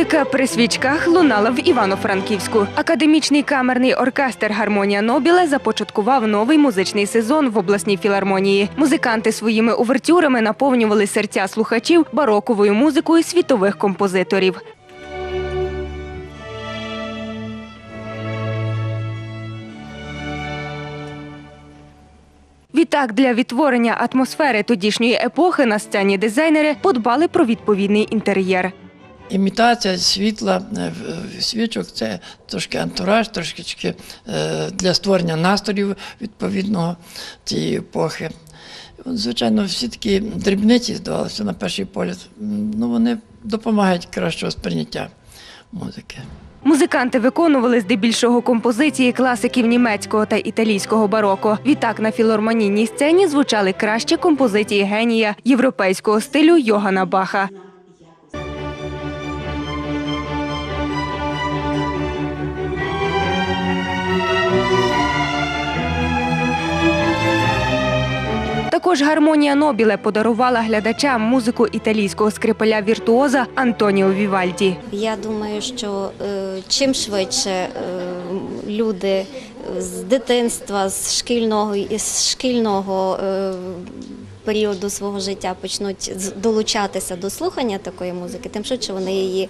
Музика при свічках лунала в Івано-Франківську. Академічний камерний оркестр Гармонія Нобіле започаткував новий музичний сезон в обласній філармонії. Музиканти своїми увертюрами наповнювали серця слухачів бароковою музикою світових композиторів. Відтак, для відтворення атмосфери тодішньої епохи на сцені дизайнери подбали про відповідний інтер'єр. Імітація світла е, свічок це трошки антураж, трошки е, для створення настрою відповідного цієї епохи. Звичайно, всі такі дрібниці здавалося на перший погляд. Ну, вони допомагають кращого сприйняття музики. Музиканти виконували здебільшого композиції класиків німецького та італійського бароко. Відтак на філармонійній сцені звучали кращі композиції генія європейського стилю Йогана Баха. Також гармонія Нобіле подарувала глядачам музику італійського скрипаля віртуоза Антоніо Вівальді. Я думаю, що е, чим швидше е, люди з дитинства, з шкільного із шкільного е, періоду свого життя почнуть долучатися до слухання такої музики, тим швидше вони її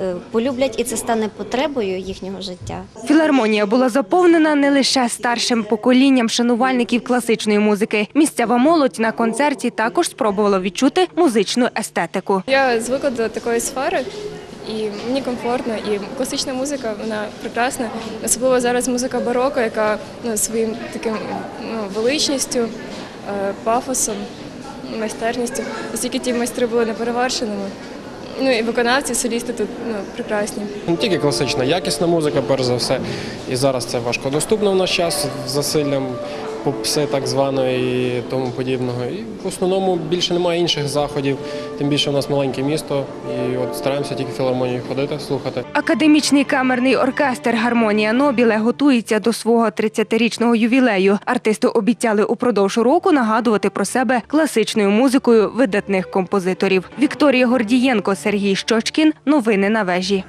е, полюблять, і це стане потребою їхнього життя. Філармонія була заповнена не лише старшим поколінням шанувальників класичної музики. Місцева молодь на концерті також спробувала відчути музичну естетику. Я звикла до такої сфери, і мені комфортно, і класична музика вона прекрасна. Особливо зараз музика бароко, яка ну, своїм таким ну, величністю, пафосом, майстерністю. Оскільки ті майстри були неперевершеними. Ну і виконавці, солісти тут ну, прекрасні. Не тільки класична, якісна музика, перш за все. І зараз це важко доступно в наш час засиллям попси так званої і тому подібного. І в основному більше немає інших заходів, тим більше у нас маленьке місто. І от стараємося тільки філармонію ходити, слухати. Академічний камерний оркестр Гармонія Нобіле готується до свого 30-річного ювілею. Артисти обіцяли упродовж року нагадувати про себе класичною музикою видатних композиторів. Вікторія Гордієнко, Сергій Щочкін. Новини на вежі.